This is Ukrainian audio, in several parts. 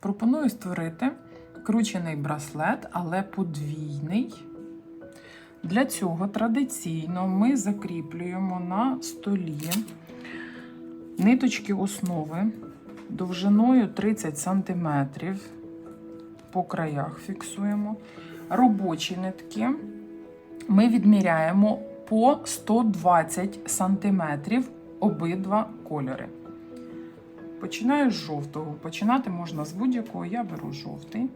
Пропоную створити кручений браслет, але подвійний. Для цього традиційно ми закріплюємо на столі ниточки основи довжиною 30 см. По краях фіксуємо. Робочі нитки ми відміряємо по 120 см обидва кольори. Починаю з жовтого. Починати можна з будь-якого, я беру жовтий.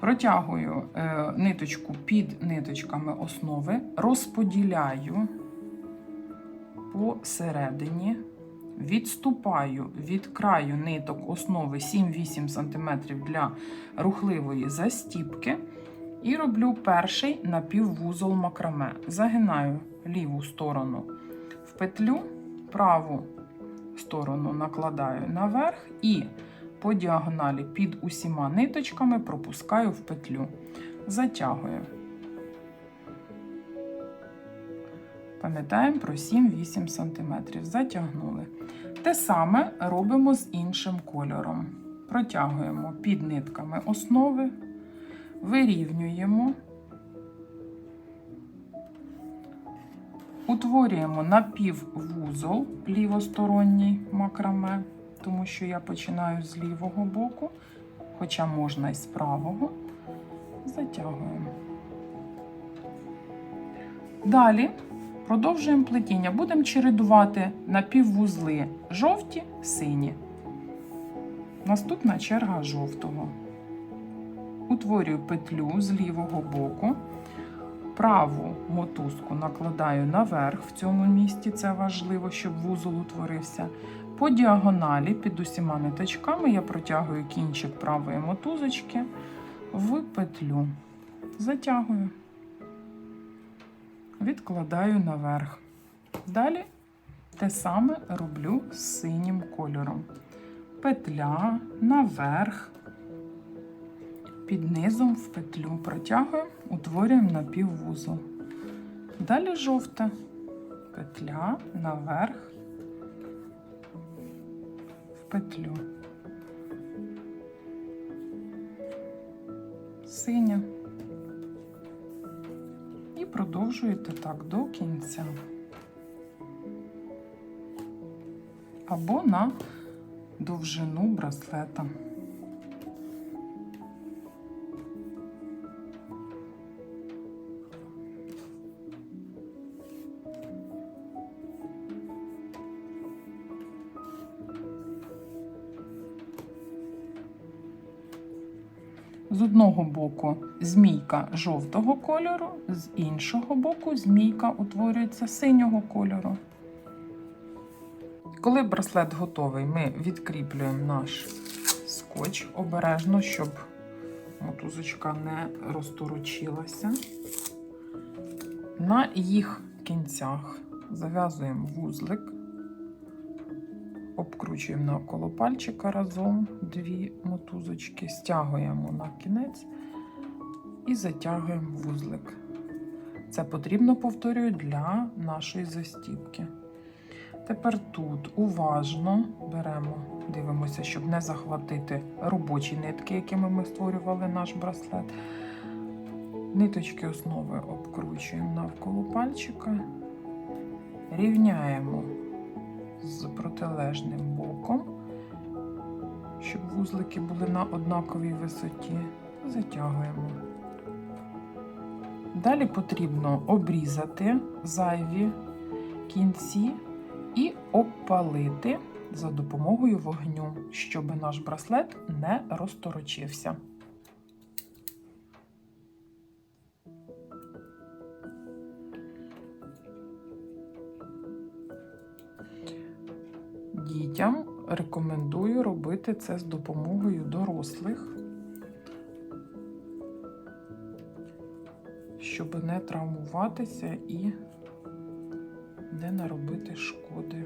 Протягую е, ниточку під ниточками основи, розподіляю посередині, відступаю від краю ниток основи 7-8 см для рухливої застіпки. І роблю перший напіввузол макраме. Загинаю ліву сторону в петлю, праву сторону накладаю наверх і по діагоналі під усіма ниточками пропускаю в петлю, затягую. Пам'ятаємо про 7-8 см. Затягнули. Те саме робимо з іншим кольором. Протягуємо під нитками основи, вирівнюємо, утворюємо напіввузол лівосторонній макраме, тому що я починаю з лівого боку, хоча можна і з правого. Затягуємо. Далі продовжуємо плетіння. Будемо чередувати напіввузли жовті, сині. Наступна черга жовтого. Утворюю петлю з лівого боку. Праву мотузку накладаю наверх в цьому місці, це важливо, щоб вузол утворився. По діагоналі під усіма ниточками я протягую кінчик правої мотузочки в петлю. Затягую, відкладаю наверх. Далі те саме роблю з синім кольором. Петля наверх, під низом в петлю протягуємо, утворюємо напіввузол. Далі жовта петля наверх в петлю. Синя. І продовжуєте так до кінця. Або на довжину браслета. З одного боку змійка жовтого кольору, з іншого боку змійка утворюється синього кольору. Коли браслет готовий, ми відкріплюємо наш скотч обережно, щоб мотузочка не розторочилася. На їх кінцях зав'язуємо вузлик, обкручуємо навколо пальчика разом дві мотузочки, стягуємо на кінець і затягуємо вузлик. Це потрібно, повторюю, для нашої застіпки. Тепер тут уважно беремо, дивимося, щоб не захватити робочі нитки, якими ми створювали наш браслет. Ниточки основи обкручуємо навколо пальчика, рівняємо з протилежним боком, щоб вузлики були на однаковій висоті, затягуємо. Далі потрібно обрізати зайві кінці і обпалити за допомогою вогню, щоб наш браслет не розторочився. Дітям рекомендую робити це з допомогою дорослих, щоб не травмуватися і не наробити шкоди.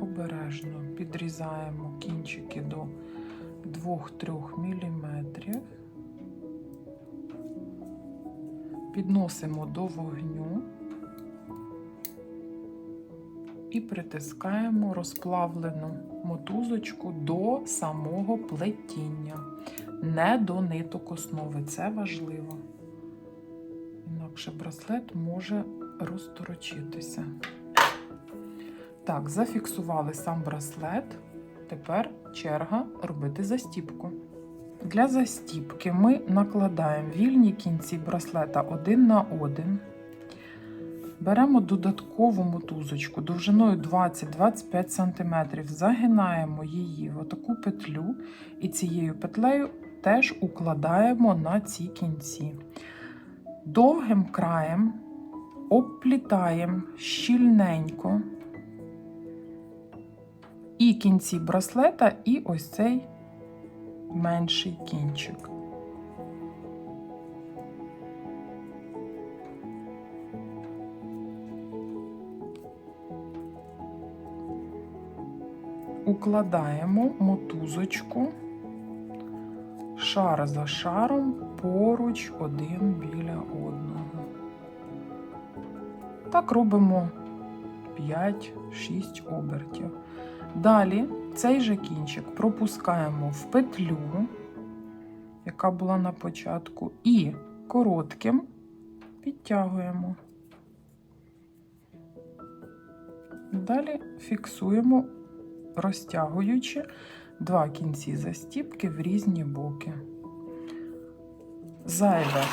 Обережно підрізаємо кінчики до 2-3 мм. Підносимо до вогню. і притискаємо розплавлену мотузочку до самого плетіння, не до ниток основи. Це важливо. Інакше браслет може розторочитися. Так, зафіксували сам браслет. Тепер черга робити застіпку. Для застіпки ми накладаємо вільні кінці браслета один на один. Беремо додаткову мотузочку довжиною 20-25 см, загинаємо її в отаку петлю, і цією петлею теж укладаємо на ці кінці. Довгим краєм обплітаємо щільненько і кінці браслета, і ось цей менший кінчик. Укладаємо мотузочку шар за шаром поруч один біля одного. Так робимо 5-6 обертів. Далі цей же кінчик пропускаємо в петлю, яка була на початку, і коротким підтягуємо. Далі фіксуємо, розтягуючи два кінці застіпки в різні боки. Зайве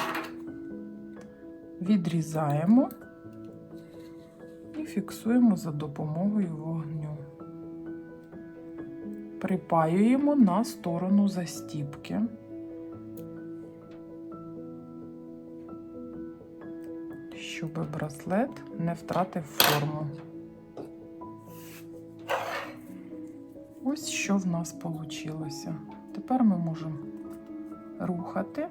відрізаємо і фіксуємо за допомогою вогню. Припаюємо на сторону застіпки. Щоб браслет не втратив форму. Ось що в нас вийшло. Тепер ми можемо рухати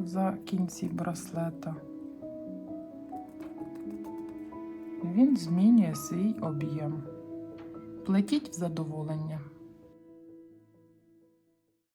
за кінці браслета. Він змінює свій об'єм. Плетіть в задоволення.